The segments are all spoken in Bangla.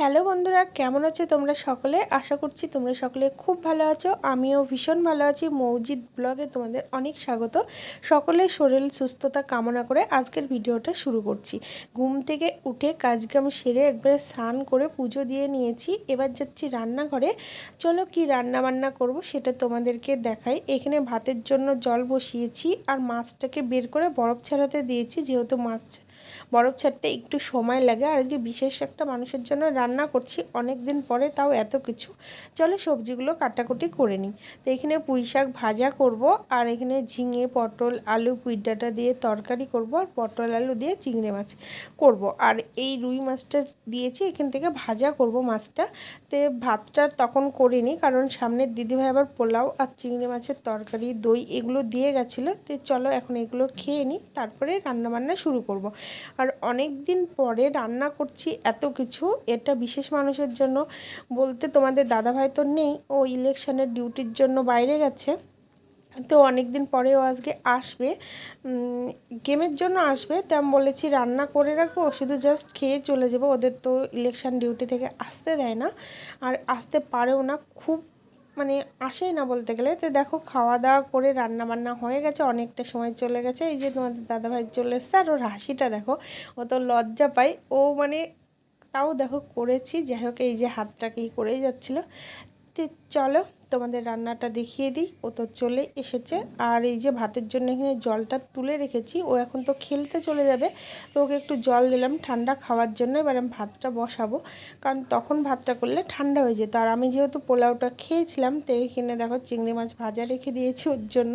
হ্যালো বন্ধুরা, কেমন আছো তোমরা সকলে? আশা করছি তোমরা সকলে খুব ভালো আছো। আমিও ভীষণ ভালো আছি। মৌজিদ ব্লগে তোমাদের অনেক স্বাগত। সকলে শরীর সুস্থতা কামনা করে আজকের ভিডিওটা শুরু করছি। ঘুম থেকে উঠে কাজকাম সেরে একবারে স্নান করে পুজো দিয়ে নিয়েছি। এবার যাচ্ছি রান্নাঘরে। চলো কি রান্না বান্না করব সেটা তোমাদেরকে দেখাই। এখানে ভাতের জন্য জল বসিয়েছি আর মাছটাকে বের করে বরফ ছাড়াতে দিয়েছি। যেহেতু মাছ, বরফ ছাড়তে একটু সময় লাগে। আর আজকে বিশেষ একটা মানুষের জন্য রান্না করছি অনেক দিন পরে, তাও এত কিছু। চলো সবজিগুলো কাটাকুটি করে নিই। তো এখানে পুঁই শাক ভাজা করব, আর এখানে ঝিঙে, পটল, আলু ডাঁটা দিয়ে তরকারি করব, আর পটল, আলু দিয়ে চিংড়ি মাছ করব। আর এই রুই মাছটা দিয়েছি, এখান থেকে ভাজা করব মাছটা। তে ভাতটা তখন করিনি, কারণ সামনের দিদিভাই আবার পোলাও আর চিংড়ি মাছের তরকারি, দই এগুলো দিয়ে গেছিল। তো চলো এখন এগুলো খেয়ে নিই, তারপরে রান্নাবান্না শুরু করব। আর অনেক দিন পরে রান্না করছি এত কিছু, এটা বিশেষ মানুষের জন্য বলতে তোমাদের দাদাভাই তো নেই, ও ইলেকশনের ডিউটির জন্য বাইরে গেছে। তো অনেক দিন পরেও আজকে আসবে। গেমের জন্য আসবে, তো আমি বলেছি রান্না করে রাখব, শুধু জাস্ট খেয়ে চলে যাব। ওদের তো ইলেকশন ডিউটি থেকে আসতে দেয় না, আর আসতে পারেও না, খুব মানে আসেই না বলতে গেলে। তো দেখো খাওয়া দাওয়া করে রান্না বান্না হয়ে গেছে, অনেকটা সময় চলে গেছে। এই যে তোমাদের দাদাভাই চলে এসছে, আর ওর হাসিটা দেখো, ও তো লজ্জা পায়। ও মানে তাও দেখো করেছি, যাই হোক এই যে হাতটাকেই করেই যাচ্ছিল। তো চলো তোমাদের রান্নাটা দেখিয়ে দিই, ও তো চলে এসেছে। আর এই যে ভাতের জন্য এখানে জলটা তুলে রেখেছি, ও এখন তো খেলতে চলে যাবে। তো ওকে একটু জল দিলাম ঠান্ডা খাওয়ার জন্য, এবার আমি ভাতটা বসাবো। কারণ তখন ভাতটা করলে ঠান্ডা হয়ে যেত। আর আমি যেহেতু পোলাওটা খেয়েছিলাম, তো এখানে দেখো চিংড়ি মাছ ভাজা রেখে দিয়েছি ওর জন্য।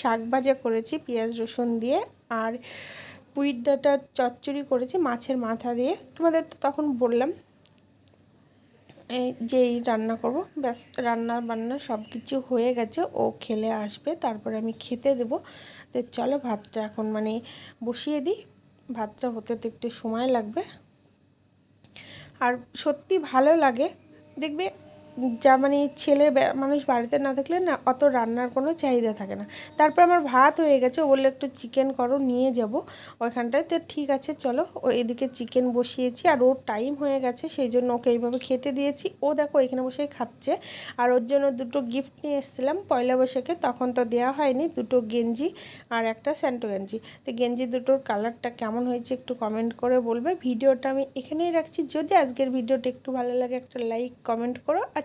শাক ভাজা করেছি, পেঁয়াজ রসুন দিয়ে। আর পুইট ডাটা চচ্চড়ি করেছি মাছের মাথা দিয়ে। তোমাদের তো তখন বললাম, এই যেই রান্না করব, ব্যাস রান্না বান্না সব কিছু হয়ে গেছে, ও খেলে আসবে, তারপরে আমি খেতে দেবো। তো চলো ভাতটা এখন মানে বসিয়ে দিই, ভাতটা হতে তো একটু সময় লাগবে। আর সত্যি ভালো লাগে, দেখবে যা মানে ছেলে মানুষ বাড়িতে না থাকলে না অত রান্নার কোনো চাহিদা থাকে না। তারপর আমার ভাত হয়ে গেছে বললে একটু চিকেন করো, নিয়ে যাব। ওইখানটায় তো ঠিক আছে, চলো। ও এদিকে চিকেন বসিয়েছি, আর ওর টাইম হয়ে গেছে, সেই জন্য ওকে এইভাবে খেতে দিয়েছি। ও দেখো এখানে বসে খাচ্ছে, আর ওর জন্য দুটো গিফট নিয়ে এসেছিলাম, পয়লা বৈশাখে, তখন তো দেওয়া হয়নি, দুটো গেঞ্জি আর একটা স্যান্টো গেঞ্জি। তো গেঞ্জি দুটোর কালারটা কেমন হয়েছে একটু কমেন্ট করে বলবে। ভিডিওটা আমি এখানেই রাখছি, যদি আজকের ভিডিওটা একটু ভালো লাগে, একটা লাইক কমেন্ট করো, আর